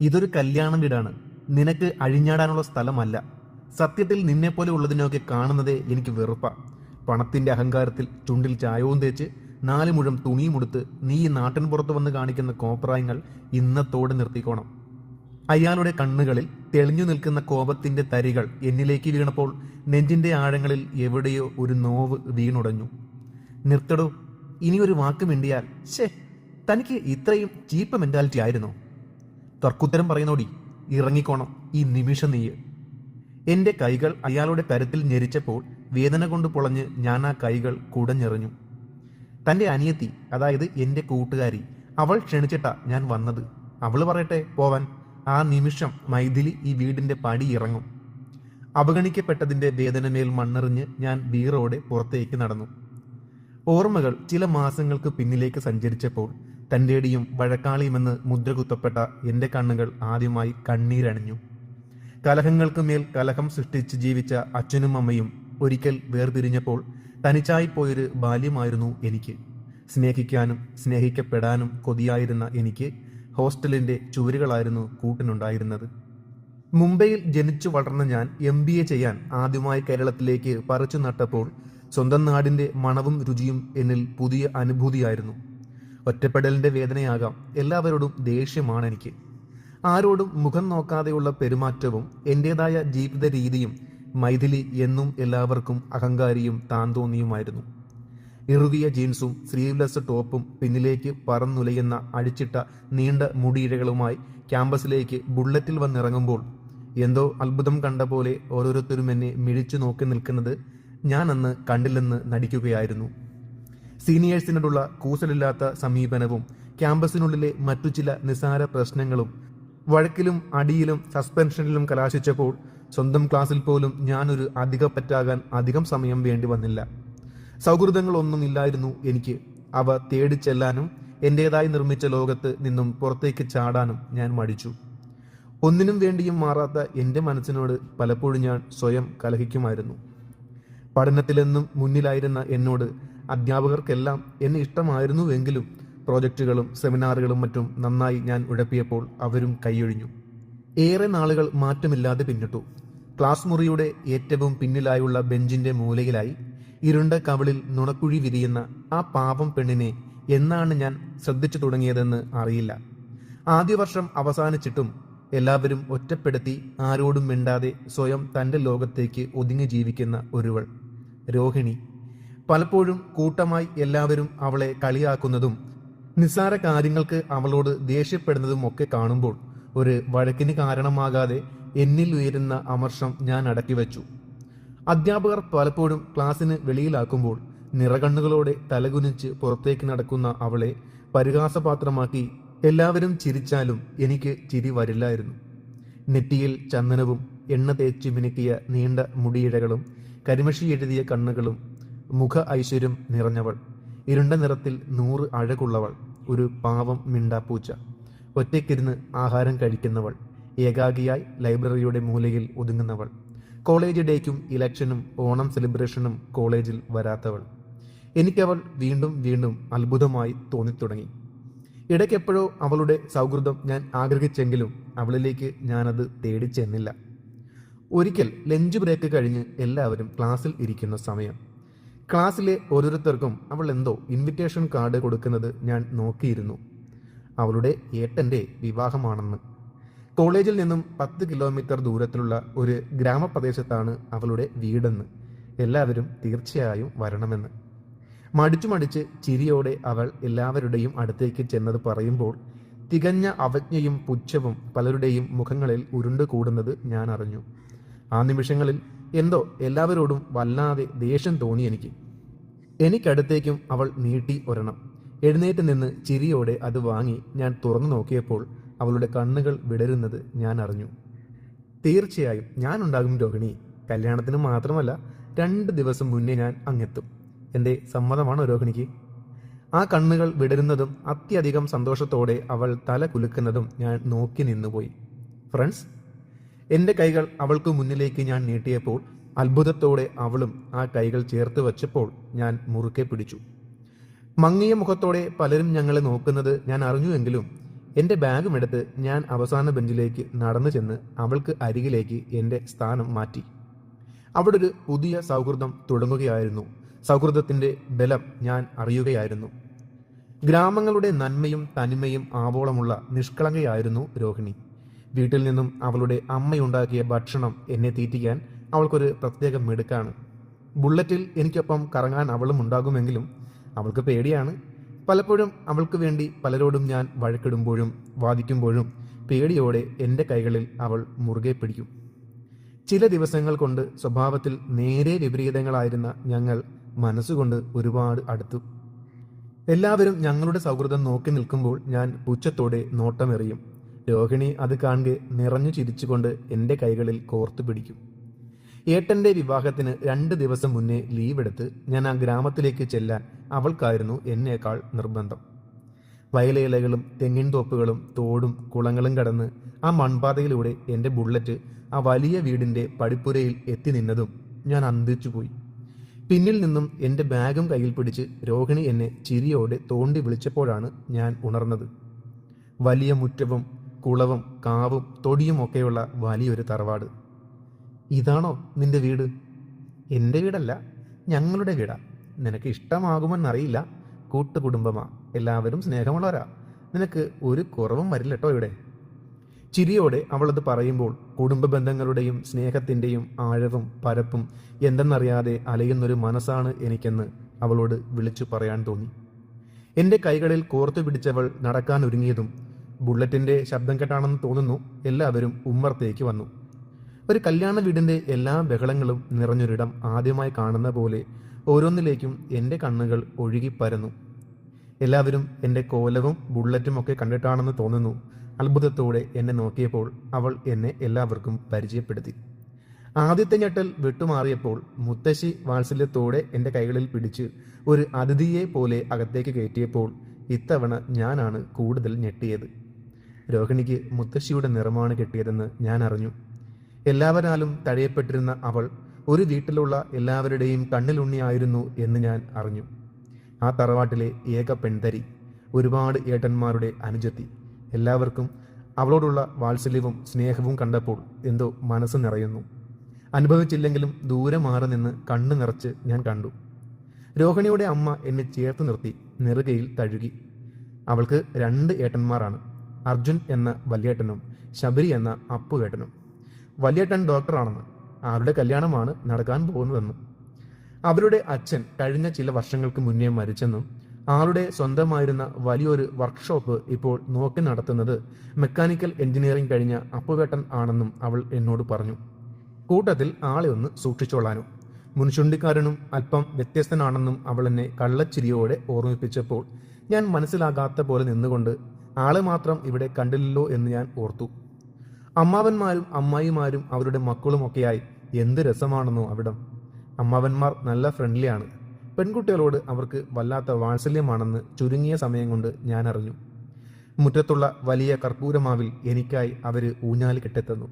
ഇതൊരു കല്യാണ വീടാണ്. നിനക്ക് അഴിഞ്ഞാടാനുള്ള സ്ഥലമല്ല. സത്യത്തിൽ നിന്നെപ്പോലെ ഉള്ളതിനൊക്കെ കാണുന്നതേ എനിക്ക് വെറുപ്പ. പണത്തിന്റെ അഹങ്കാരത്തിൽ ചുണ്ടിൽ ചായവും തേച്ച് നാല് മുഴം തുണിയും ഉടുത്ത് നീ ഈ നാട്ടിൻ പുറത്ത് വന്ന് കാണിക്കുന്ന കോപ്രായങ്ങൾ ഇന്നത്തോടെ നിർത്തിക്കോണം. അയാളുടെ കണ്ണുകളിൽ തെളിഞ്ഞു നിൽക്കുന്ന കോപത്തിന്റെ തരികൾ എന്നിലേക്ക് വീണപ്പോൾ നെഞ്ചിന്റെ ആഴങ്ങളിൽ എവിടെയോ ഒരു നോവ് വീണുടഞ്ഞു. നിർത്തടോ ഇനി ഒരു വാക്ക് മിണ്ടിയാൽ ശേ തനിക്ക് ഇത്രയും ചീപ്പ് മെന്റാലിറ്റി ആയിരുന്നോ? തർക്കുത്തരം പറയുന്നോടി ഇറങ്ങിക്കോണം ഈ നിമിഷം നീയ്. എന്റെ കൈകൾ അയാളുടെ കരുത്തിൽ ഞെരിച്ചപ്പോൾ വേദന കൊണ്ട് പൊളഞ്ഞ് ഞാൻ ആ കൈകൾ കുടഞ്ഞെറിഞ്ഞു തന്റെ അനിയത്തി അതായത് എന്റെ കൂട്ടുകാരി അവൾ ക്ഷണിച്ചിട്ടാ ഞാൻ വന്നത്. അവൾ പറയട്ടെ പോവാൻ. ആ നിമിഷം മൈഥിലി ഈ വീടിന്റെ പടി ഇറങ്ങും. അവഗണിക്കപ്പെട്ടതിന്റെ വേദനമേൽ മണ്ണെറിഞ്ഞ് ഞാൻ വീറോടെ പുറത്തേക്ക് നടന്നു. ഓർമ്മകൾ ചില മാസങ്ങൾക്ക് പിന്നിലേക്ക് സഞ്ചരിച്ചപ്പോൾ തന്റെടിയും വഴക്കാളിയുമെന്ന് മുദ്രകുത്തപ്പെട്ട എന്റെ കണ്ണുകൾ ആദ്യമായി കണ്ണീരണിഞ്ഞു. കലഹങ്ങൾക്ക് മേൽ കലഹം സൃഷ്ടിച്ച് ജീവിച്ച അച്ഛനും അമ്മയും ഒരിക്കൽ വേർപിരിഞ്ഞപ്പോൾ തനിച്ചായി പോയൊരു ബാല്യമായിരുന്നു എനിക്ക്. സ്നേഹിക്കാനും സ്നേഹിക്കപ്പെടാനും കൊതിയായിരുന്ന എനിക്ക് ഹോസ്റ്റലിന്റെ ചുവരുകളായിരുന്നു കൂട്ടിനുണ്ടായിരുന്നത്. മുംബൈയിൽ ജനിച്ചു വളർന്ന ഞാൻ എം ബി എ ചെയ്യാൻ ആദ്യമായി കേരളത്തിലേക്ക് പറിച്ചു നട്ടപ്പോൾ സ്വന്തം നാടിന്റെ മണവും രുചിയും എന്നിൽ പുതിയ അനുഭൂതിയായിരുന്നു. ഒറ്റപ്പെടലിന്റെ വേദനയാകാം. എല്ലാവരോടും ദേഷ്യമാണ് എനിക്ക്. ആരോടും മുഖം നോക്കാതെയുള്ള പെരുമാറ്റവും എന്റെതായ ജീവിത രീതിയും മൈഥിലി എന്നും എല്ലാവർക്കും അഹങ്കാരിയും താന്തോന്നിയുമായിരുന്നു. ഇറുകിയ ജീൻസും സ്ലീവ്ലെസ് ടോപ്പും പിന്നിലേക്ക് പറന്നുലയുന്ന അഴിച്ചിട്ട നീണ്ട മുടിയിഴകളുമായി ക്യാമ്പസിലേക്ക് ബുള്ളറ്റിൽ വന്നിറങ്ങുമ്പോൾ എന്തോ അത്ഭുതം കണ്ട പോലെ ഓരോരുത്തരും എന്നെ മിഴിച്ചു നോക്കി നിൽക്കുന്നത് ഞാൻ അന്ന് കണ്ടില്ലെന്ന് നടിക്കുകയായിരുന്നു. സീനിയേഴ്സിനോടുള്ള കൂസലില്ലാത്ത സമീപനവും ക്യാമ്പസിനുള്ളിലെ മറ്റു ചില നിസാര പ്രശ്നങ്ങളും വഴക്കിലും അടിയിലും സസ്പെൻഷനിലും കലാശിച്ചപ്പോൾ സ്വന്തം ക്ലാസ്സിൽ പോലും ഞാനൊരു അധികപ്പറ്റാകാൻ അധികം സമയം വേണ്ടി വന്നില്ല. സൗഹൃദങ്ങളൊന്നും ഇല്ലായിരുന്നു എനിക്ക്. അവ തേടിച്ചെല്ലാനും എന്റെതായി നിർമ്മിച്ച ലോകത്ത് നിന്നും പുറത്തേക്ക് ചാടാനും ഞാൻ മടിച്ചു. ഒന്നിനും വേണ്ടിയും മാറാത്ത എന്റെ മനസ്സിനോട് പലപ്പോഴും ഞാൻ സ്വയം കലഹിക്കുമായിരുന്നു. പഠനത്തിലെന്നും മുന്നിലായിരുന്ന എന്നോട് അധ്യാപകർക്കെല്ലാം എന്നെ ഇഷ്ടമായിരുന്നുവെങ്കിലും പ്രോജക്റ്റുകളും സെമിനാറുകളും മറ്റും നന്നായി ഞാൻ ഉഴപ്പിയപ്പോൾ അവരും കൈയൊഴിഞ്ഞു. ഏറെ നാളുകൾ മാറ്റമില്ലാതെ പിന്നിട്ടു. ക്ലാസ് മുറിയുടെ ഏറ്റവും പിന്നിലായുള്ള ബെഞ്ചിന്റെ മൂലയിലായി ഇരുണ്ട കവളിൽ നുണക്കുഴി വിരിയുന്ന ആ പാവം പെണ്ണിനെ എന്നാണ് ഞാൻ ശ്രദ്ധിച്ചു തുടങ്ങിയതെന്ന് അറിയില്ല. ആദ്യ വർഷം അവസാനിച്ചിട്ടും എല്ലാവരും ഒറ്റപ്പെടുത്തി ആരോടും മിണ്ടാതെ സ്വയം തന്റെ ലോകത്തേക്ക് ഒതുങ്ങി ജീവിക്കുന്ന ഒരുവൾ രോഹിണി. പലപ്പോഴും കൂട്ടമായി എല്ലാവരും അവളെ കളിയാക്കുന്നതും നിസ്സാര കാര്യങ്ങൾക്ക് അവളോട് ദേഷ്യപ്പെടുന്നതും ഒക്കെ കാണുമ്പോൾ ഒരു വഴക്കിന് കാരണമാകാതെ എന്നിൽ ഉയരുന്ന അമർഷം ഞാൻ അടക്കി വച്ചു. അധ്യാപകർ പലപ്പോഴും ക്ലാസ്സിന് വെളിയിലാക്കുമ്പോൾ നിറകണ്ണുകളോടെ തലകുനിച്ച് പുറത്തേക്ക് നടക്കുന്ന അവളെ പരിഹാസപാത്രമാക്കി എല്ലാവരും ചിരിച്ചാലും എനിക്ക് ചിരി വരില്ലായിരുന്നു. നെറ്റിയിൽ ചന്ദനവും എണ്ണ തേച്ച് മിനുക്കിയ നീണ്ട മുടിയിഴകളും കരിമഷി എഴുതിയ കണ്ണുകളും മുഖ ഐശ്വര്യം നിറഞ്ഞവൾ. ഇരുണ്ട നിറത്തിൽ നൂറ് അഴകുള്ളവൾ. ഒരു പാവം മിണ്ടാപ്പൂച്ച. ഒറ്റയ്ക്കിരുന്ന് ആഹാരം കഴിക്കുന്നവൾ. ഏകാഗിയായി ലൈബ്രറിയുടെ മൂലയിൽ ഒതുങ്ങുന്നവൾ. കോളേജ് ഡേക്കും ഇലക്ഷനും ഓണം സെലിബ്രേഷനും കോളേജിൽ വരാത്തവൾ. എനിക്കവൾ വീണ്ടും വീണ്ടും അത്ഭുതമായി തോന്നിത്തുടങ്ങി. ഇടയ്ക്കെപ്പോഴോ അവളുടെ സൗഹൃദം ഞാൻ ആഗ്രഹിച്ചെങ്കിലും അവളിലേക്ക് ഞാനത് തേടി ചെന്നില്ല ഒരിക്കൽ ലഞ്ച് ബ്രേക്ക് കഴിഞ്ഞ് എല്ലാവരും ക്ലാസ്സിൽ ഇരിക്കുന്ന സമയം. ക്ലാസ്സിലെ ഓരോരുത്തർക്കും അവൾ എന്തോ ഇൻവിറ്റേഷൻ കാർഡ് കൊടുക്കുന്നത് ഞാൻ നോക്കിയിരുന്നു. അവളുടെ ഏട്ടന്റെ വിവാഹമാണെന്ന്. കോളേജിൽ നിന്നും പത്ത് കിലോമീറ്റർ ദൂരത്തിലുള്ള ഒരു ഗ്രാമപ്രദേശത്താണ് അവളുടെ വീടെന്ന് എല്ലാവരും തീർച്ചയായും വരണമെന്ന്. മടിച്ചു മടിച്ച് ചിരിയോടെ അവൾ എല്ലാവരുടെയും അടുത്തേക്ക് ചെന്നത് പറയുമ്പോൾ തികഞ്ഞ അവജ്ഞയും പുച്ഛവും പലരുടെയും മുഖങ്ങളിൽ ഉരുണ്ടു കൂടുന്നത് ഞാൻ അറിഞ്ഞു. ആ നിമിഷങ്ങളിൽ എന്തോ എല്ലാവരോടും വല്ലാതെ ദേഷ്യം തോന്നി എനിക്ക്. എനിക്കടുത്തേക്കും അവൾ നീട്ടി ഒരെണ്ണം. എഴുന്നേറ്റ് നിന്ന് ചിരിയോടെ അത് വാങ്ങി ഞാൻ തുറന്നു നോക്കിയപ്പോൾ അവളുടെ കണ്ണുകൾ വിടരുന്നത് ഞാൻ അറിഞ്ഞു. തീർച്ചയായും ഞാനുണ്ടാകും രോഹിണി. കല്യാണത്തിന് മാത്രമല്ല രണ്ട് ദിവസം മുന്നേ ഞാൻ അങ്ങെത്തും. എന്റെ സമ്മതമാണോ രോഹിണിക്ക്? ആ കണ്ണുകൾ വിടരുന്നതും അത്യധികം സന്തോഷത്തോടെ അവൾ തല കുലുക്കുന്നതും ഞാൻ നോക്കി നിന്നുപോയി. ഫ്രണ്ട്സ് എന്റെ കൈകൾ അവൾക്ക് മുന്നിലേക്ക് ഞാൻ നീട്ടിയപ്പോൾ അത്ഭുതത്തോടെ അവളും ആ കൈകൾ ചേർത്ത് വച്ചപ്പോൾ ഞാൻ മുറുക്കെ പിടിച്ചു. മങ്ങിയ മുഖത്തോടെ പലരും ഞങ്ങളെ നോക്കുന്നത് ഞാൻ അറിഞ്ഞുവെങ്കിലും എന്റെ ബാഗും എടുത്ത് ഞാൻ അവസാന ബെഞ്ചിലേക്ക് നടന്നു ചെന്ന് അവൾക്ക് അരികിലേക്ക് എന്റെ സ്ഥാനം മാറ്റി. അവിടെ ഒരു പുതിയ സൗഹൃദം തുടങ്ങുകയായിരുന്നു. സൗഹൃദത്തിന്റെ ബലം ഞാൻ അറിയുകയായിരുന്നു. ഗ്രാമങ്ങളുടെ നന്മയും തനിമയും ആവോളമുള്ള നിഷ്കളങ്കയായിരുന്നു രോഹിണി. വീട്ടിൽ നിന്നും അവളുടെ അമ്മയുണ്ടാക്കിയ ഭക്ഷണം എന്നെ തീറ്റിക്കാൻ അവൾക്കൊരു പ്രത്യേക മിടുക്കാണ്. ബുള്ളറ്റിൽ എനിക്കൊപ്പം കറങ്ങാൻ അവളും ഉണ്ടാകുമെങ്കിലും അവൾക്ക് പേടിയാണ്. പലപ്പോഴും അവൾക്ക് വേണ്ടി പലരോടും ഞാൻ വഴക്കിടുമ്പോഴും വാദിക്കുമ്പോഴും പേടിയോടെ എന്റെ കൈകളിൽ അവൾ മുറുകെ പിടിക്കും. ചില ദിവസങ്ങൾ കൊണ്ട് സ്വഭാവത്തിൽ നേരെ വിപരീതങ്ങളായിരുന്ന ഞങ്ങൾ മനസ്സുകൊണ്ട് ഒരുപാട് അടുത്തു. എല്ലാവരും ഞങ്ങളുടെ സൗഹൃദം നോക്കി നിൽക്കുമ്പോൾ ഞാൻ പുച്ഛത്തോടെ നോട്ടമെറിയും. രോഹിണി അത് കാണുക നിറഞ്ഞു ചിരിച്ചുകൊണ്ട് എന്റെ കൈകളിൽ കോർത്തു പിടിക്കും. ഏട്ടന്റെ വിവാഹത്തിന് രണ്ട് ദിവസം മുന്നേ ലീവ് എടുത്ത് ഞാൻ ആ ഗ്രാമത്തിലേക്ക് ചെല്ലാൻ അവൾക്കായിരുന്നു എന്നേക്കാൾ നിർബന്ധം. വയലേലകളും തെങ്ങിൻ തോപ്പുകളും തോടും കുളങ്ങളും കടന്ന് ആ മൺപാതയിലൂടെ എന്റെ ബുള്ളറ്റ് ആ വലിയ വീടിന്റെ പടിപ്പുരയിൽ എത്തി നിന്നതും ഞാൻ അന്തിച്ചുപോയി പിന്നിൽ നിന്നും എന്റെ ബാഗും കയ്യിൽ പിടിച്ച് രോഹിണി എന്നെ ചിരിയോടെ തോണ്ടി വിളിച്ചപ്പോഴാണ് ഞാൻ ഉണർന്നത്. വലിയ മുറ്റവും കുളവും കാവും തൊടിയും ഒക്കെയുള്ള വലിയൊരു തറവാട്. ഇതാണോ നിന്റെ വീട്? എന്റെ വീടല്ല ഞങ്ങളുടെ വീടാ. നിനക്ക് ഇഷ്ടമാകുമെന്നറിയില്ല കൂട്ടുകുടുംബമാ. എല്ലാവരും സ്നേഹമുള്ളവരാ. നിനക്ക് ഒരു കുറവും വരില്ല കേട്ടോ ഇവിടെ. ചിരിയോടെ അവളത് പറയുമ്പോൾ കുടുംബ ബന്ധങ്ങളുടെയും സ്നേഹത്തിന്റെയും ആഴവും പരപ്പും എന്തെന്നറിയാതെ അലയുന്നൊരു മനസ്സാണ് എനിക്കെന്ന് അവളോട് വിളിച്ചു പറയാൻ തോന്നി. എന്റെ കൈകളിൽ കോർത്തു പിടിച്ചവൾ നടക്കാൻ ഒരുങ്ങിയതും ബുള്ളറ്റിന്റെ ശബ്ദം കേട്ടാണെന്ന് തോന്നുന്നു എല്ലാവരും ഉമ്മർത്തേക്ക് വന്നു. ഒരു കല്യാണ വീടിന്റെ എല്ലാ ബഹളങ്ങളും നിറഞ്ഞൊരിടം ആദ്യമായി കാണുന്ന പോലെ ഓരോന്നിലേക്കും എന്റെ കണ്ണുകൾ ഒഴുകി പരന്നു. എല്ലാവരും എന്റെ കോലവും ബുള്ളറ്റും ഒക്കെ കണ്ടിട്ടാണെന്ന് തോന്നുന്നു. അത്ഭുതത്തോടെ എന്നെ നോക്കിയപ്പോൾ അവൾ എന്നെ എല്ലാവർക്കും പരിചയപ്പെടുത്തി. ആദ്യത്തെ ഞെട്ടൽ വിട്ടുമാറിയപ്പോൾ മുത്തശ്ശി വാത്സല്യത്തോടെ എന്റെ കൈകളിൽ പിടിച്ച് ഒരു അതിഥിയെ പോലെ അകത്തേക്ക് കയറ്റിയപ്പോൾ ഇത്തവണ ഞാനാണ് കൂടുതൽ ഞെട്ടിയത്. രോഹിണിക്ക് മുത്തശ്ശിയുടെ നിറമാണ് കിട്ടിയതെന്ന് ഞാൻ അറിഞ്ഞു. എല്ലാവരാലും തഴയപ്പെട്ടിരുന്ന അവൾ ഒരു വീട്ടിലുള്ള എല്ലാവരുടെയും കണ്ണിലുണ്ണിയായിരുന്നു എന്ന് ഞാൻ അറിഞ്ഞു. ആ തറവാട്ടിലെ ഏക പെൺതരി ഒരുപാട് ഏട്ടന്മാരുടെ അനുജത്തി. എല്ലാവർക്കും അവളോടുള്ള വാത്സല്യവും സ്നേഹവും കണ്ടപ്പോൾ എന്തോ മനസ്സ് നിറയുന്നു. അനുഭവിച്ചില്ലെങ്കിലും ദൂരെ മാറി നിന്ന് കണ്ണു നിറച്ച് ഞാൻ കണ്ടു. രോഹിണിയുടെ അമ്മ എന്നെ ചേർത്ത് നിർത്തി നെറുകയിൽ തഴുകി. അവൾക്ക് രണ്ട് ഏട്ടന്മാരാണ്. അർജുൻ എന്ന വലിയേട്ടനും ശബരി എന്ന അപ്പുവേട്ടനും. വലിയേട്ടൻ ഡോക്ടറാണെന്ന്. അവരുടെ കല്യാണമാണ് നടക്കാൻ പോകുന്നതെന്ന്. അവരുടെ അച്ഛൻ കഴിഞ്ഞ ചില വർഷങ്ങൾക്ക് മുന്നേ മരിച്ചെന്നും ആളുടെ സ്വന്തമായിരുന്ന വലിയൊരു വർക്ക്ഷോപ്പ് ഇപ്പോൾ നോക്കി നടത്തുന്നത് മെക്കാനിക്കൽ എഞ്ചിനീയറിംഗ് കഴിഞ്ഞ അപ്പുവേട്ടൻ ആണെന്നും അവൾ എന്നോട് പറഞ്ഞു. കൂട്ടത്തിൽ ആളെ ഒന്ന് സൂക്ഷിച്ചോളാനും. മുൻചുണ്ടിക്കാരനും അല്പം വ്യത്യസ്തനാണെന്നും അവൾ എന്നെ കള്ളച്ചിരിയോടെ ഓർമ്മിപ്പിച്ചപ്പോൾ ഞാൻ മനസ്സിലാകാത്ത പോലെ നിന്നുകൊണ്ട് ആളെ മാത്രം ഇവിടെ കണ്ടില്ലല്ലോ എന്ന് ഞാൻ ഓർത്തു. അമ്മാവന്മാരും അമ്മായിമാരും അവരുടെ മക്കളുമൊക്കെയായി എന്ത് രസമാണെന്നോ അവിടം. അമ്മാവന്മാർ നല്ല ഫ്രണ്ട്ലിയാണ് പെൺകുട്ടികളോട് അവർക്ക് വല്ലാത്ത വാത്സല്യമാണെന്ന് ചുരുങ്ങിയ സമയം കൊണ്ട് ഞാൻ അറിഞ്ഞു. മുറ്റത്തുള്ള വലിയ കർപ്പൂരമാവിൽ എനിക്കായി അവർ ഊഞ്ഞാൽ കെട്ടിത്തന്നു.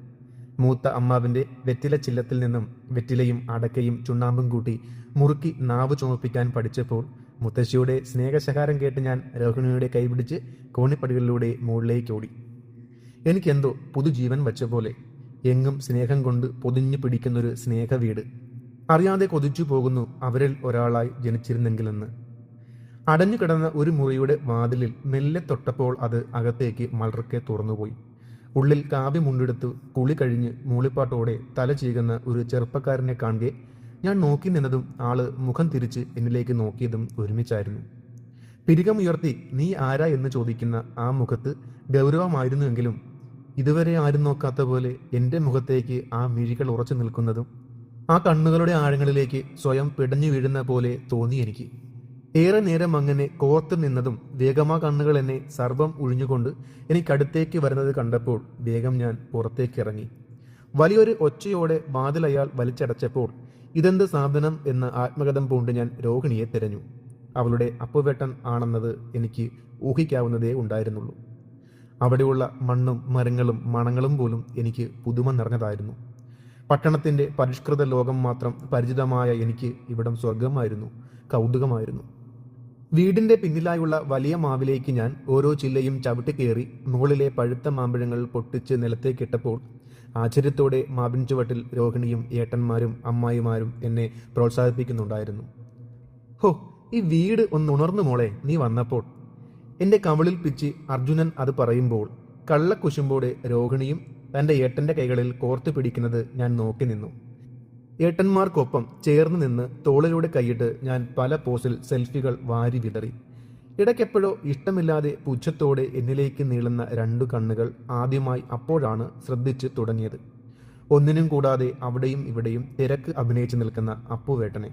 മൂത്ത അമ്മാവിന്റെ വെറ്റില ചില്ലത്തിൽ നിന്നും വെറ്റിലയും അടക്കയും ചുണ്ണാമ്പും കൂട്ടി മുറുക്കി നാവ് ചുമപ്പിക്കാൻ പഠിച്ചപ്പോൾ മുത്തശ്ശിയുടെ സ്നേഹശകാരം കേട്ട് ഞാൻ രോഹിണിയുടെ കൈപിടിച്ച് കോണിപ്പടികളിലൂടെ മുകളിലേക്ക് ഓടി. എനിക്കെന്തോ പുതുജീവൻ വച്ച പോലെ എങ്ങും സ്നേഹം കൊണ്ട് പൊതിഞ്ഞു പിടിക്കുന്നൊരു സ്നേഹ വീട് അറിയാതെ കൊതിച്ചു പോകുന്നു അവരിൽ ഒരാളായി ജനിച്ചിരുന്നെങ്കിലെന്ന്. അടഞ്ഞു കിടന്ന ഒരു മുറിയുടെ വാതിലിൽ മെല്ലെ തൊട്ടപ്പോൾ അത് അകത്തേക്ക് മലർക്കെ തുറന്നുപോയി. ഉള്ളിൽ കാവ്യ മുണ്ടെടുത്ത് കുളി കഴിഞ്ഞ് മൂളിപ്പാട്ടോടെ തല ചീകുന്ന ഒരു ചെറുപ്പക്കാരനെ കാണുകയെ ഞാൻ നോക്കി നിന്നതും ആൾ മുഖം തിരിച്ച് എന്നിലേക്ക് നോക്കിയതും ഒരുമിച്ചായിരുന്നു. പിരികമുയർത്തി നീ ആരാ? എന്ന് ചോദിക്കുന്ന ആ മുഖത്ത് ഗൗരവമായിരുന്നുവെങ്കിലും ഇതുവരെ ആരും നോക്കാത്ത പോലെ എന്റെ മുഖത്തേക്ക് ആ മിഴികൾ ഉറച്ചു നിൽക്കുന്നതും ആ കണ്ണുകളുടെ ആഴങ്ങളിലേക്ക് സ്വയം പിടഞ്ഞു വീഴുന്ന പോലെ തോന്നി എനിക്ക്. ഏറെ നേരം അങ്ങനെ കോർത്തു നിന്നതും വേഗമാ കണ്ണുകൾ എന്നെ സർവം ഉഴിഞ്ഞുകൊണ്ട് എനിക്കടുത്തേക്ക് വരുന്നത് കണ്ടപ്പോൾ വേഗം ഞാൻ പുറത്തേക്ക് ഇറങ്ങി വലിയൊരു ഒച്ചയോടെ വാതിൽ അയാൾ വലിച്ചടച്ചപ്പോൾ ഇതെന്ത് സാധനം എന്ന ആത്മകഥം പൂണ്ട് ഞാൻ രോഹിണിയെ തിരഞ്ഞു. അവളുടെ അപ്പുവേട്ടൻ ആണെന്നത് എനിക്ക് ഊഹിക്കാവുന്നതേ ഉണ്ടായിരുന്നുള്ളൂ. അവിടെയുള്ള മണ്ണും മരങ്ങളും മണങ്ങളും പോലും എനിക്ക് പുതുമ നിറഞ്ഞതായിരുന്നു. പട്ടണത്തിന്റെ പരിഷ്കൃത ലോകം മാത്രം പരിചിതമായ എനിക്ക് ഇവിടം സ്വർഗമായിരുന്നു കൗതുകമായിരുന്നു. വീടിന്റെ പിന്നിലായുള്ള വലിയ മാവിലേക്ക് ഞാൻ ഓരോ ചില്ലയും ചവിട്ടി കയറി മുകളിലെ പഴുത്ത മാമ്പഴങ്ങൾ പൊട്ടിച്ച് നിലത്തേക്കിട്ടപ്പോൾ ആശ്ചര്യത്തോടെ മാവിൻ ചുവട്ടിൽ രോഹിണിയും ഏട്ടന്മാരും അമ്മായിമാരും എന്നെ പ്രോത്സാഹിപ്പിക്കുന്നുണ്ടായിരുന്നു. ഹോ ഈ വീട് ഒന്ന് ഉണർന്നു മോളെ നീ വന്നപ്പോൾ. എന്റെ കവിളിൽ പിച്ച് അർജുനൻ അത് പറയുമ്പോൾ കള്ളക്കുശുമ്പോടെ രോഹിണിയും തന്റെ ഏട്ടന്റെ കൈകളിൽ കോർത്തു പിടിക്കുന്നത് ഞാൻ നോക്കി നിന്നു. ഏട്ടന്മാർക്കൊപ്പം ചേർന്ന് നിന്ന് തോളിലൂടെ കൈയിട്ട് ഞാൻ പല പോസിൽ സെൽഫികൾ വാരി വിതറി. ഇടയ്ക്കെപ്പോഴോ ഇഷ്ടമില്ലാതെ പുച്ഛത്തോടെ എന്നിലേക്ക് നീളുന്ന രണ്ടു കണ്ണുകൾ ആദ്യമായി അപ്പോഴാണ് ശ്രദ്ധിച്ച് തുടങ്ങിയത്. ഒന്നിനും കൂടാതെ അവിടെയും ഇവിടെയും തിരക്ക് അഭിനയിച്ചു നിൽക്കുന്ന അപ്പുവേട്ടനെ.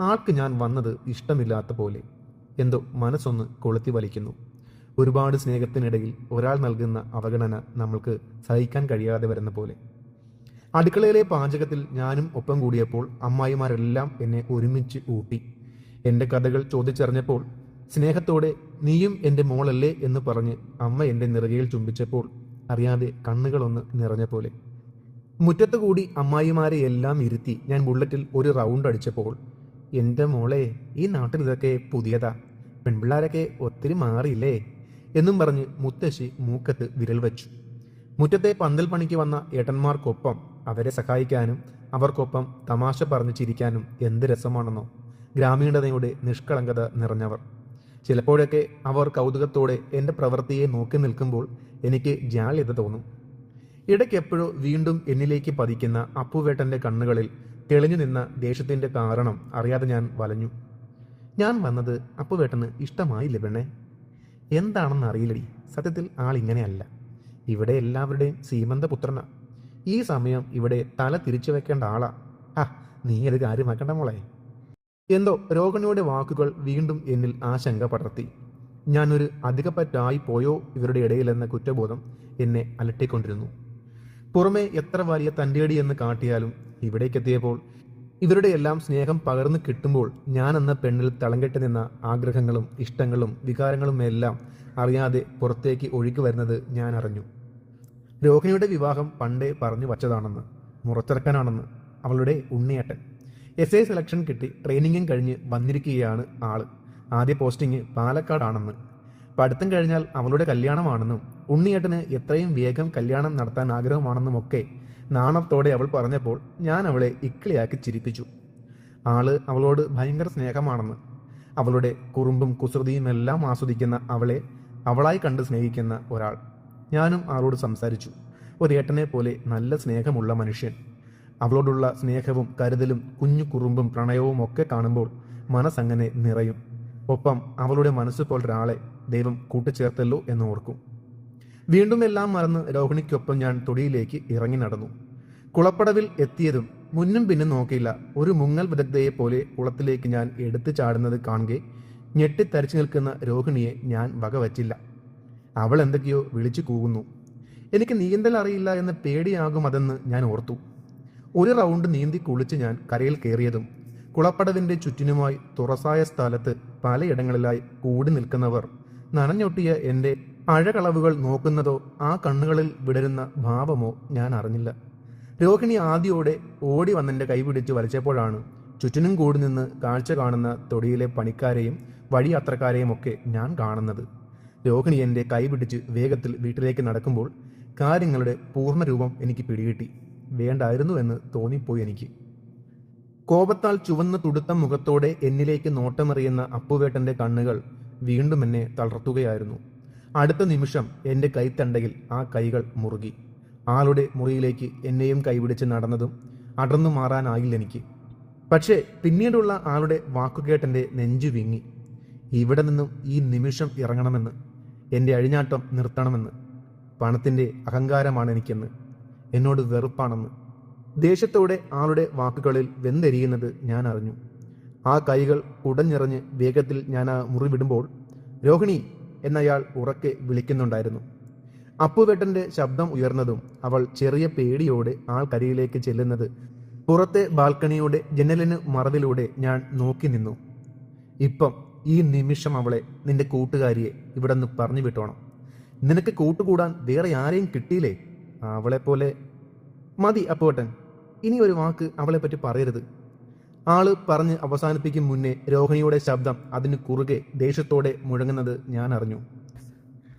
ആൾക്ക് ഞാൻ വന്നത് ഇഷ്ടമില്ലാത്ത പോലെ. എന്തോ മനസ്സൊന്ന് കൊളുത്തി വലിക്കുന്നു. ഒരുപാട് സ്നേഹത്തിനിടയിൽ ഒരാൾ നൽകുന്ന അവഗണന നമ്മൾക്ക് സഹിക്കാൻ കഴിയാതെ വരുന്ന പോലെ. അടുക്കളയിലെ പാചകത്തിൽ ഞാനും ഒപ്പം കൂടിയപ്പോൾ അമ്മായിമാരെല്ലാം എന്നെ ഒരുമിച്ച് ഊട്ടി. എന്റെ കഥകൾ ചോദിച്ചറിഞ്ഞപ്പോൾ സ്നേഹത്തോടെ നീയും എന്റെ മോളല്ലേ? എന്ന് പറഞ്ഞ് അമ്മ എന്റെ നിറകയിൽ ചുംബിച്ചപ്പോൾ അറിയാതെ കണ്ണുകളൊന്ന് നിറഞ്ഞ പോലെ. മുറ്റത്തുകൂടി അമ്മായിമാരെ എല്ലാം ഇരുത്തി ഞാൻ ബുള്ളറ്റിൽ ഒരു റൗണ്ട് അടിച്ചപ്പോൾ എന്റെ മോളെ ഈ നാട്ടിൽ ഇതൊക്കെ പുതിയതാ. പെൺപിള്ളാരൊക്കെ ഒത്തിരി മാറിയില്ലേ? എന്നും പറഞ്ഞ് മുത്തശ്ശി മൂക്കത്ത് വിരൽ വച്ചു. മുറ്റത്തെ പന്തൽ പണിക്ക് വന്ന ഏട്ടന്മാർക്കൊപ്പം അവരെ സഹായിക്കാനും അവർക്കൊപ്പം തമാശ പറഞ്ഞു ചിരിക്കാനും എന്ത് രസമാണെന്നോ. ഗ്രാമീണതയുടെ നിഷ്കളങ്കത നിറഞ്ഞവർ. ചിലപ്പോഴൊക്കെ അവർ കൗതുകത്തോടെ എന്റെ പ്രവൃത്തിയെ നോക്കി നിൽക്കുമ്പോൾ എനിക്ക് ജാള്യത തോന്നും. ഇടയ്ക്കെപ്പോഴോ വീണ്ടും എന്നിലേക്ക് പതിക്കുന്ന അപ്പുവേട്ടന്റെ കണ്ണുകളിൽ തെളിഞ്ഞു നിന്ന ദേഷ്യത്തിന്റെ കാരണം അറിയാതെ ഞാൻ വലഞ്ഞു. ഞാൻ വന്നത് അപ്പുവേട്ടന് ഇഷ്ടമായില്ല പെണ്ണെ? എന്താണെന്ന് അറിയില്ലടി. സത്യത്തിൽ ആൾ ഇങ്ങനെയല്ല. ഇവിടെ എല്ലാവരുടെയും സീമന്ത പുത്രനാ. ഈ സമയം ഇവിടെ തല തിരിച്ചു വെക്കേണ്ട ആളാ. ആ നീ അത് കാര്യമാക്കണ്ട മോളെ. എന്തോ രോഗിണിയുടെ വാക്കുകൾ വീണ്ടും എന്നിൽ ആശങ്ക പടർത്തി. ഞാനൊരു അധികപ്പറ്റായി പോയോ ഇവരുടെ ഇടയിലെന്ന കുറ്റബോധം എന്നെ അലട്ടിക്കൊണ്ടിരുന്നു. പുറമെ എത്ര വലിയ തന്റെടി എന്ന് കാട്ടിയാലും ഇവിടേക്കെത്തിയപ്പോൾ ഇവരുടെ എല്ലാം സ്നേഹം പകർന്നു കിട്ടുമ്പോൾ ഞാൻ എന്ന പെണ്ണിൽ തളംകെട്ടി നിന്ന ആഗ്രഹങ്ങളും ഇഷ്ടങ്ങളും വികാരങ്ങളും എല്ലാം അറിയാതെ പുറത്തേക്ക് ഒഴുകി വരുന്നത് ഞാൻ അറിഞ്ഞു. രോഹിണിയുടെ വിവാഹം പണ്ടേ പറഞ്ഞു വച്ചതാണെന്ന് മുറച്ചിറക്കാനാണെന്ന് അവളുടെ ഉണ്ണിയേട്ടൻ. എസ് ഐ സെലക്ഷൻ കിട്ടി ട്രെയിനിങ്ങും കഴിഞ്ഞ് വന്നിരിക്കുകയാണ് ആൾ. ആദ്യ പോസ്റ്റിംഗ് പാലക്കാടാണെന്ന്. പഠിത്തം കഴിഞ്ഞാൽ അവളുടെ കല്യാണമാണെന്നും ഉണ്ണിയേട്ടന് എത്രയും വേഗം കല്യാണം നടത്താൻ ആഗ്രഹമാണെന്നും ഒക്കെ നാണത്തോടെ അവൾ പറഞ്ഞപ്പോൾ ഞാൻ അവളെ ഇക്കിളിയാക്കി ചിരിപ്പിച്ചു. ആൾ അവളോട് ഭയങ്കര സ്നേഹമാണെന്ന്. അവളുടെ കുറുമ്പും കുസൃതിയും എല്ലാം ആസ്വദിക്കുന്ന അവളെ അവളായി കണ്ട് സ്നേഹിക്കുന്ന ഒരാൾ. ഞാനും ആളോട് സംസാരിച്ചു. ഒരേട്ടനെ പോലെ നല്ല സ്നേഹമുള്ള മനുഷ്യൻ. അവളോടുള്ള സ്നേഹവും കരുതലും കുഞ്ഞു കുറുമ്പും പ്രണയവും ഒക്കെ കാണുമ്പോൾ മനസ്സങ്ങനെ നിറയും. ഒപ്പം അവളുടെ മനസ്സ് പോലൊരാളെ ദൈവം കൂട്ടിച്ചേർത്തല്ലോ എന്ന് ഓർക്കും. വീണ്ടും എല്ലാം മറന്ന് രോഹിണിക്കൊപ്പം ഞാൻ തൊടിയിലേക്ക് ഇറങ്ങി നടന്നു. കുളപ്പടവിൽ എത്തിയതും മുന്നും പിന്നും നോക്കിയില്ല. ഒരു മുങ്ങൽ വിദഗ്ധയെ പോലെ കുളത്തിലേക്ക് ഞാൻ എടുത്തു ചാടുന്നത് കാണുകെ ഞെട്ടിത്തരിച്ചു നിൽക്കുന്ന രോഹിണിയെ ഞാൻ വകവച്ചില്ല. അവൾ എന്തൊക്കെയോ വിളിച്ചു കൂകുന്നു. എനിക്ക് നീന്തൽ അറിയില്ല എന്ന് പേടിയാകും അതെന്ന് ഞാൻ ഓർത്തു. ഒരു റൗണ്ട് നീന്തി കുളിച്ച് ഞാൻ കരയിൽ കയറിയതും കുളപ്പടവിന്റെ ചുറ്റിനുമായി തുറസായ സ്ഥലത്ത് പലയിടങ്ങളിലായി കൂടി നിൽക്കുന്നവർ നനഞ്ഞൊട്ടിയ എന്റെ അഴകളവുകൾ നോക്കുന്നതോ ആ കണ്ണുകളിൽ വിടരുന്ന ഭാവമോ ഞാൻ അറിഞ്ഞില്ല. രോഹിണി ആദ്യോടെ ഓടി വന്നെന്റെ കൈപിടിച്ച് വലിച്ചപ്പോഴാണ് ചുറ്റിനും കൂടി നിന്ന് കാഴ്ച കാണുന്ന തൊടിയിലെ പണിക്കാരെയും വഴിയാത്രക്കാരെയും ഒക്കെ ഞാൻ കാണുന്നത്. രോഹിണി എന്റെ കൈപിടിച്ച് വേഗത്തിൽ വീട്ടിലേക്ക് നടക്കുമ്പോൾ കാര്യങ്ങളുടെ പൂർണരൂപം എനിക്ക് പിടികിട്ടി. വേണ്ടായിരുന്നു എന്ന് തോന്നിപ്പോയി എനിക്ക്. കോപത്താൽ ചുവന്ന തുടുത്ത മുഖത്തോടെ എന്നിലേക്ക് നോട്ടമെറിയുന്ന അപ്പുവേട്ടന്റെ കണ്ണുകൾ വീണ്ടും എന്നെ തളർത്തുകയായിരുന്നു. അടുത്ത നിമിഷം എന്റെ കൈത്തണ്ടയിൽ ആ കൈകൾ മുറുകി. ആളുടെ മുറിയിലേക്ക് എന്നെയും കൈപിടിച്ച് നടന്നതും അടർന്നു മാറാനായില്ല എനിക്ക്. പക്ഷേ പിന്നീടുള്ള ആളുടെ വാക്കുകേട്ടെന്റെ നെഞ്ചു വിങ്ങി. ഇവിടെ നിന്നും ഈ നിമിഷം ഇറങ്ങണമെന്ന് എന്റെ അഴിഞ്ഞാട്ടം നിർത്തണമെന്ന് പണത്തിന്റെ അഹങ്കാരമാണ് എനിക്കെന്ന് എന്നോട് വെറുപ്പാണെന്ന്. ദേഷ്യത്തോടെ ആളുടെ വാക്കുകളിൽ വെന്തെരിയുന്നത് ഞാൻ അറിഞ്ഞു. ആ കൈകൾ ഉടഞ്ഞിറഞ്ഞ് വേഗത്തിൽ ഞാൻ ആ മുറി വിടുമ്പോൾ രോഹിണി എന്നയാൾ ഉറക്കെ വിളിക്കുന്നുണ്ടായിരുന്നു. അപ്പുവെട്ടന്റെ ശബ്ദം ഉയർന്നതും അവൾ ചെറിയ പേടിയോടെ ആൾക്കരിയിലേക്ക് ചെല്ലുന്നത് പുറത്തെ ബാൽക്കണിയുടെ ജനലിന് മറവിലൂടെ ഞാൻ നോക്കി നിന്നു. ഇപ്പം ഈ നിമിഷം അവളെ നിന്റെ കൂട്ടുകാരിയെ ഇവിടെ നിന്ന് പറഞ്ഞു വിട്ടോണം. നിനക്ക് കൂട്ടുകൂടാൻ വേറെ ആരെയും കിട്ടിയില്ലേ? അവളെപ്പോലെ മതി അപ്പുവേട്ടൻ. ഇനി ഒരു വാക്ക് അവളെ പറ്റി പറയരുത്. ആൾ പറഞ്ഞ് അവസാനിപ്പിക്കും മുന്നേ രോഹിണിയുടെ ശബ്ദം അതിന് കുറുകെ ദേഷ്യത്തോടെ മുഴങ്ങുന്നത് ഞാൻ അറിഞ്ഞു.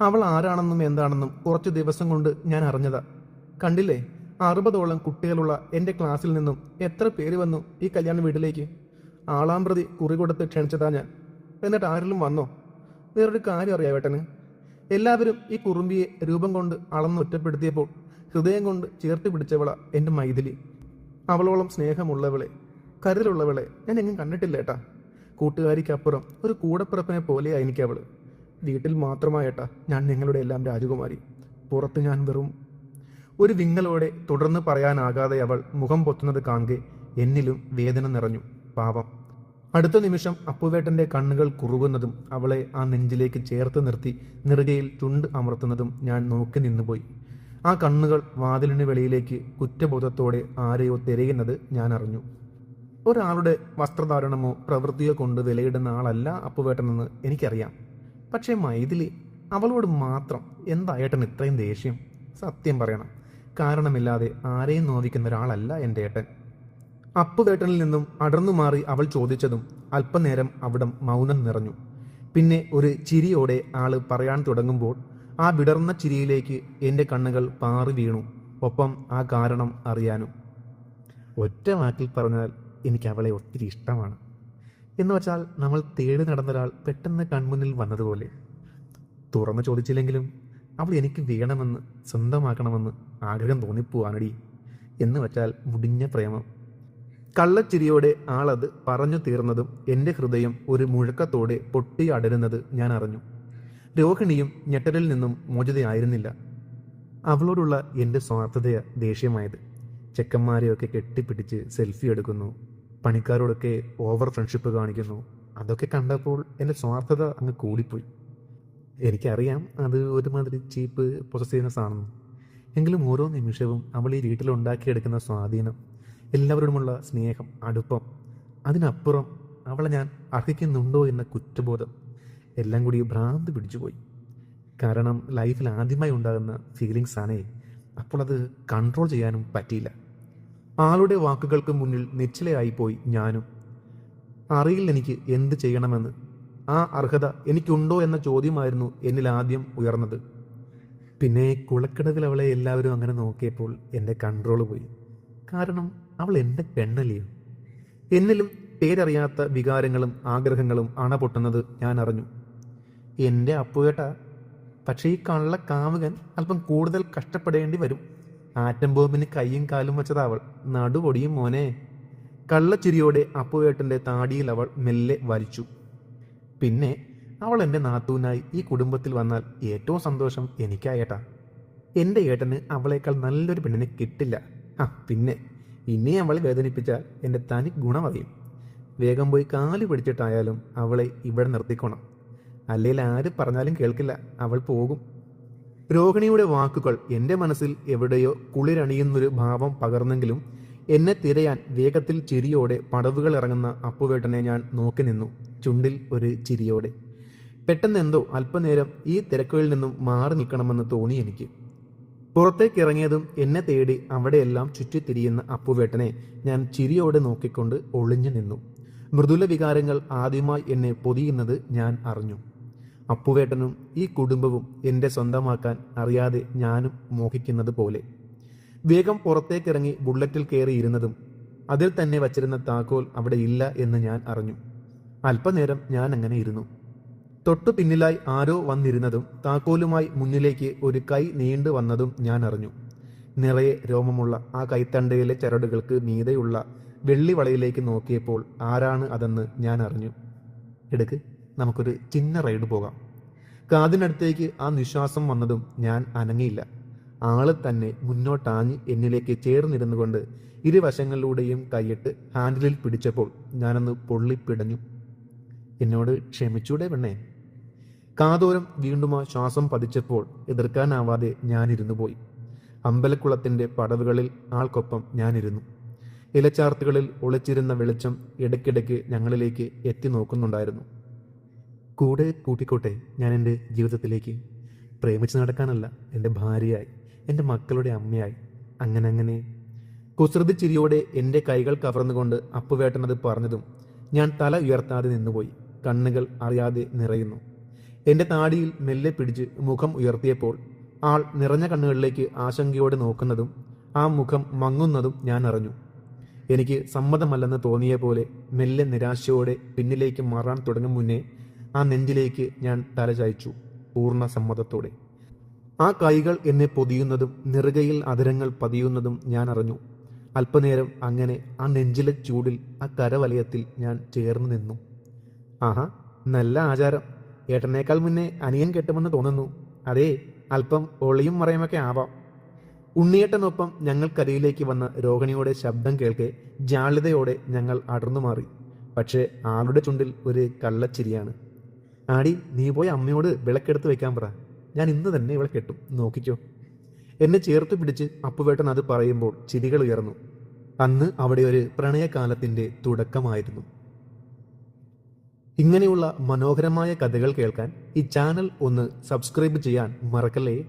അവൾ ആരാണെന്നും എന്താണെന്നും കുറച്ച് ദിവസം കൊണ്ട് ഞാൻ അറിഞ്ഞതാ. കണ്ടില്ലേ? അറുപതോളം കുട്ടികളുള്ള എന്റെ ക്ലാസ്സിൽ നിന്നും എത്ര പേര് വന്നു ഈ കല്യാണ വീട്ടിലേക്ക്? ആളാം പ്രതി കുറി കൊടുത്ത് ക്ഷണിച്ചതാ ഞാൻ. എന്നിട്ട് ആരെങ്കിലും വന്നോ? വേറൊരു കാര്യം അറിയാം വേട്ടന് എല്ലാവരും ഈ കുറുമ്പിയെ രൂപം കൊണ്ട് അളന്ന് ഒറ്റപ്പെടുത്തിയപ്പോൾ ഹൃദയം കൊണ്ട് ചേർത്ത് പിടിച്ചവള എന്റെ മൈഥിലി. അവളോളം സ്നേഹമുള്ളവളെ കരുതലുള്ളവളെ ഞാൻ എങ്ങും കണ്ടിട്ടില്ല ഏട്ടാ. കൂട്ടുകാരിക്കപ്പുറം ഒരു കൂടപ്പിറപ്പിനെ പോലെയാണ് എനിക്ക് അവൾ. വീട്ടിൽ മാത്രമായേട്ടാ ഞാൻ നിങ്ങളുടെ എല്ലാം രാജകുമാരി. പുറത്ത് ഞാൻ വെറും ഒരു വിങ്ങലോടെ തുടർന്ന് പറയാനാകാതെ അവൾ മുഖം പൊത്തുന്നത് കാണുകെ എന്നിലും വേദന നിറഞ്ഞു. പാവം. അടുത്ത നിമിഷം അപ്പുവേട്ടന്റെ കണ്ണുകൾ കുറുകുന്നതും അവളെ ആ നെഞ്ചിലേക്ക് ചേർത്ത് നിർത്തി നെറുകയിൽ ചുണ്ട് അമർത്തുന്നതും ഞാൻ നോക്കി നിന്നുപോയി. ആ കണ്ണുകൾ വാതിലിന് വെളിയിലേക്ക് കുറ്റബോധത്തോടെ ആരെയോ തിരയുന്നത് ഞാൻ അറിഞ്ഞു. ഒരാളുടെ വസ്ത്രധാരണമോ പ്രവൃത്തിയോ കൊണ്ട് വിലയിടുന്ന ആളല്ല അപ്പുവേട്ടനെന്ന് എനിക്കറിയാം. പക്ഷേ മൈഥിലി അവളോട് മാത്രം എന്താ ഏട്ടൻ ഇത്രയും ദേഷ്യം? സത്യം പറയണം. കാരണമില്ലാതെ ആരെയും നോവിക്കുന്ന ഒരാളല്ല എന്റെ ഏട്ടൻ. അപ്പുവേട്ടനിൽ നിന്നും അടർന്നു മാറി അവൾ ചോദിച്ചതും അല്പനേരം അവിടം മൗനം നിറഞ്ഞു. പിന്നെ ഒരു ചിരിയോടെ ആൾ പറയാൻ തുടങ്ങുമ്പോൾ ആ വിടർന്ന ചിരിയിലേക്ക് എന്റെ കണ്ണുകൾ പാറി വീണു. ഒപ്പം ആ കാരണം അറിയാനും. ഒറ്റ വാക്കിൽ പറഞ്ഞാൽ എനിക്ക് അവളെ ഒത്തിരി ഇഷ്ടമാണ്. എന്ന് വെച്ചാൽ നമ്മൾ തേടി നടന്നൊരാൾ പെട്ടെന്ന് കൺമുന്നിൽ വന്നതുപോലെ. തുറന്നു ചോദിച്ചില്ലെങ്കിലും അവൾ എനിക്ക് വേണമെന്ന് സ്വന്തമാക്കണമെന്ന് ആഗ്രഹം തോന്നിപ്പോവാനടി എന്ന് വെച്ചാൽ മുടിഞ്ഞ പ്രേമം. കള്ളച്ചിരിയോടെ ആളത് പറഞ്ഞു തീർന്നതും എന്റെ ഹൃദയം ഒരു മുഴക്കത്തോടെ പൊട്ടി അടരുന്നത് ഞാൻ അറിഞ്ഞു. രോഹിണിയും ഞെട്ടലിൽ നിന്നും മോചിതയായിരുന്നില്ല. അവളോടുള്ള എന്റെ സ്വാർത്ഥതയ ദേഷ്യമായത്. ചെക്കന്മാരെയൊക്കെ കെട്ടിപ്പിടിച്ച് സെൽഫി എടുക്കുന്നു. പണിക്കാരോടൊക്കെ ഓവർ ഫ്രണ്ട്ഷിപ്പ് കാണിക്കുന്നു. അതൊക്കെ കണ്ടപ്പോൾ എന്റെ സ്വാർത്ഥത അങ്ങ് കൂടിപ്പോയി. എനിക്കറിയാം അത് ഒരുമാതിരി ചീപ്പ് പൊസസീവ്നെസ് ആണെന്ന് എങ്കിലും ഓരോ നിമിഷവും അവൾ ഈ വീട്ടിൽ ഉണ്ടാക്കിയെടുക്കുന്ന സ്വാധീനം എല്ലാവരോടുമുള്ള സ്നേഹം അടുപ്പം അതിനപ്പുറം അവളെ ഞാൻ അർഹിക്കുന്നുണ്ടോ എന്ന കുറ്റബോധം എല്ലാം കൂടി ഭ്രാന്ത് പിടിച്ചുപോയി. കാരണം ലൈഫിൽ ആദ്യമായി ഉണ്ടാകുന്ന ഫീലിങ്സ് ആണേ അപ്പോൾ അത് കൺട്രോൾ ചെയ്യാനും പറ്റിയില്ല. ആളുടെ വാക്കുകൾക്ക് മുന്നിൽ നിശ്ചലയായിപ്പോയി ഞാനും. അറിയില്ല എനിക്ക് എന്ത് ചെയ്യണമെന്ന്? ആ അർഹത എനിക്കുണ്ടോ എന്ന ചോദ്യമായിരുന്നു എന്നിൽ ആദ്യം ഉയർന്നത്. പിന്നെ കുളക്കിടവിൽ അവളെ എല്ലാവരും അങ്ങനെ നോക്കിയപ്പോൾ എന്റെ കൺട്രോൾ പോയി. കാരണം അവൾ എന്റെ പെണ്ണല്ലയോ എന്നിലും പേരറിയാത്ത വികാരങ്ങളും ആഗ്രഹങ്ങളും അണപൊട്ടുന്നത് ഞാൻ അറിഞ്ഞു. എന്റെ അപ്പുവേട്ട പക്ഷേ ഈ കള്ള കാമുകൻ അല്പം കൂടുതൽ കഷ്ടപ്പെടേണ്ടി വരും. ആറ്റം ബോംബിന് കൈയും കാലും വെച്ചത് അവൾ. നടുപൊടിയും മോനെ. കള്ളച്ചിരിയോടെ അപ്പുവേട്ടന്റെ താടിയിൽ അവൾ മെല്ലെ വലിച്ചു പിന്നെ അവൾ എന്റെ നാത്തൂനായി ഈ കുടുംബത്തിൽ വന്നാൽ ഏറ്റവും സന്തോഷം എനിക്കായേട്ടാ. എന്റെ ഏട്ടന് അവളേക്കാൾ നല്ലൊരു പെണ്ണിനെ കിട്ടില്ല. ആ പിന്നെ ഇനി അവളെ വേദനിപ്പിച്ചാൽ എന്റെ തനി ഗുണമറിയും. വേഗം പോയി കാൽ പിടിച്ചിട്ടായാലും അവളെ ഇവിടെ നിർത്തിക്കോണം. അല്ലെങ്കിൽ ആര് പറഞ്ഞാലും കേൾക്കില്ല. അവൾ പോകും. രോഹിണിയുടെ വാക്കുകൾ എന്റെ മനസ്സിൽ എവിടെയോ കുളിരണിയുന്നൊരു ഭാവം പകർന്നെങ്കിലും എന്നെ തിരയാൻ വേഗത്തിൽ ചിരിയോടെ പടവുകൾ ഇറങ്ങുന്ന അപ്പുവേട്ടനെ ഞാൻ നോക്കി നിന്നു. ചുണ്ടിൽ ഒരു ചിരിയോടെ. പെട്ടെന്ന് എന്തോ അല്പനേരം ഈ തിരക്കുകളിൽ നിന്നും മാറി നിൽക്കണമെന്ന് തോന്നി എനിക്ക്. പുറത്തേക്ക് ഇറങ്ങിയതും എന്നെ തേടി അവിടെയെല്ലാം ചുറ്റിത്തിരിയുന്ന അപ്പുവേട്ടനെ ഞാൻ ചിരിയോടെ നോക്കിക്കൊണ്ട് ഒളിഞ്ഞു നിന്നു. മൃദുല വികാരങ്ങൾ ആദ്യമായി എന്നെ പൊതിയുന്നത് ഞാൻ അറിഞ്ഞു. അപ്പുവേട്ടനും ഈ കുടുംബവും എന്റെ സ്വന്തമാക്കാൻ അറിയാതെ ഞാനും മോഹിക്കുന്നത് പോലെ. വേഗം പുറത്തേക്കിറങ്ങി ബുള്ളറ്റിൽ കയറിയിരുന്നതും അതിൽ തന്നെ വച്ചിരുന്ന താക്കോൽ അവിടെ ഇല്ല എന്ന് ഞാൻ അറിഞ്ഞു. അല്പനേരം ഞാൻ അങ്ങനെ ഇരുന്നു. തൊട്ടു പിന്നിലായി ആരോ വന്നിരുന്നതും താക്കോലുമായി മുന്നിലേക്ക് ഒരു കൈ നീണ്ടു വന്നതും ഞാൻ അറിഞ്ഞു. നിറയെ രോമമുള്ള ആ കൈത്തണ്ടയിലെ ചരടുകൾക്ക് മീതെയുള്ള വെള്ളിവളയിലേക്ക് നോക്കിയപ്പോൾ ആരാണ് അതെന്ന് ഞാൻ അറിഞ്ഞു. എടുക്ക്. നമുക്കൊരു ചിന്ന റൈഡ് പോകാം. കാതിനടുത്തേക്ക് ആ നിശ്വാസം വന്നതും ഞാൻ അനങ്ങിയില്ല. ആൾ തന്നെ മുന്നോട്ടാഞ്ഞ് എന്നിലേക്ക് ചേർന്നിരുന്നു കൊണ്ട് ഇരുവശങ്ങളിലൂടെയും കൈയിട്ട് ഹാൻഡിലിൽ പിടിച്ചപ്പോൾ ഞാനൊന്ന് പൊള്ളിപ്പിടഞ്ഞു. എന്നോട് ക്ഷമിച്ചൂടെ പെണ്ണേ? കാതോരം വീണ്ടും ആ ശ്വാസം പതിച്ചപ്പോൾ എതിർക്കാനാവാതെ ഞാനിരുന്നു പോയി. അമ്പലക്കുളത്തിന്റെ പടവുകളിൽ ആൾക്കൊപ്പം ഞാനിരുന്നു. ഇലച്ചാർത്തുകളിൽ ഒളിച്ചിരുന്ന വെളിച്ചം ഇടയ്ക്കിടയ്ക്ക് ഞങ്ങളിലേക്ക് എത്തി നോക്കുന്നുണ്ടായിരുന്നു. കൂടെ കൂട്ടിക്കോട്ടെ ഞാൻ എന്റെ ജീവിതത്തിലേക്ക് പ്രേമിച്ച് നടക്കാനല്ല എന്റെ ഭാര്യയായി എന്റെ മക്കളുടെ അമ്മയായി അങ്ങനെ അങ്ങനെ. കുസൃതി ചിരിയോടെ എന്റെ കൈകൾ കവർന്നുകൊണ്ട് അപ്പുവേട്ടനത് പറഞ്ഞതും ഞാൻ തല ഉയർത്താതെ നിന്നുപോയി കണ്ണുകൾ അറിയാതെ നിറയുന്നു. എന്റെ താടിയിൽ മെല്ലെ പിടിച്ച് മുഖം ഉയർത്തിയപ്പോൾ ആൾ നിറഞ്ഞ കണ്ണുകളിലേക്ക് ആശങ്കയോടെ നോക്കുന്നതും ആ മുഖം മങ്ങുന്നതും ഞാൻ അറിഞ്ഞു. എനിക്ക് സമ്മതമല്ലെന്ന് തോന്നിയ പോലെ മെല്ലെ നിരാശയോടെ പിന്നിലേക്ക് മാറാൻ തുടങ്ങും മുന്നേ ആ നെഞ്ചിലേക്ക് ഞാൻ തലചായച്ചു പൂർണ സമ്മതത്തോടെ. ആ കൈകൾ എന്നെ പൊതിയുന്നതും നിറുകയിൽ അതിരങ്ങൾ പതിയുന്നതും ഞാൻ അറിഞ്ഞു. അല്പനേരം അങ്ങനെ ആ നെഞ്ചിലെ ചൂടിൽ ആ കരവലയത്തിൽ ഞാൻ ചേർന്ന് നിന്നു. ആഹാ നല്ല ആചാരം. ഏട്ടനേക്കാൾ മുന്നേ അനിയൻ കെട്ടുമെന്ന് തോന്നുന്നു. അതേ അല്പം ഒളിയും മറയുമൊക്കെ ആവാം. ഉണ്ണിയേട്ടനൊപ്പം ഞങ്ങൾക്കരിയിലേക്ക് വന്ന രോഹിണിയുടെ ശബ്ദം കേൾക്കെ ജാള്യതയോടെ ഞങ്ങൾ അടർന്നു മാറി. പക്ഷേ ആളുടെ ചുണ്ടിൽ ഒരു കള്ളച്ചിരിയാണ്. ആടി നീ പോയി അമ്മയോട് വിളക്കെടുത്ത് വെക്കാൻ പറ. ഞാൻ ഇന്ന് തന്നെ ഇവളെ കെട്ടും. നോക്കിക്കോ. എന്നെ ചേർത്ത് പിടിച്ച് അപ്പുവേട്ടൻ അത് പറയുമ്പോൾ ചിരികൾ ഉയർന്നു. അന്ന് അവിടെ ഒരു പ്രണയകാലത്തിന്റെ തുടക്കമായിരുന്നു. ഇങ്ങനെയുള്ള മനോഹരമായ കഥകൾ കേൾക്കാൻ ഈ ചാനൽ ഒന്ന് സബ്സ്ക്രൈബ് ചെയ്യാൻ മറക്കല്ലേ?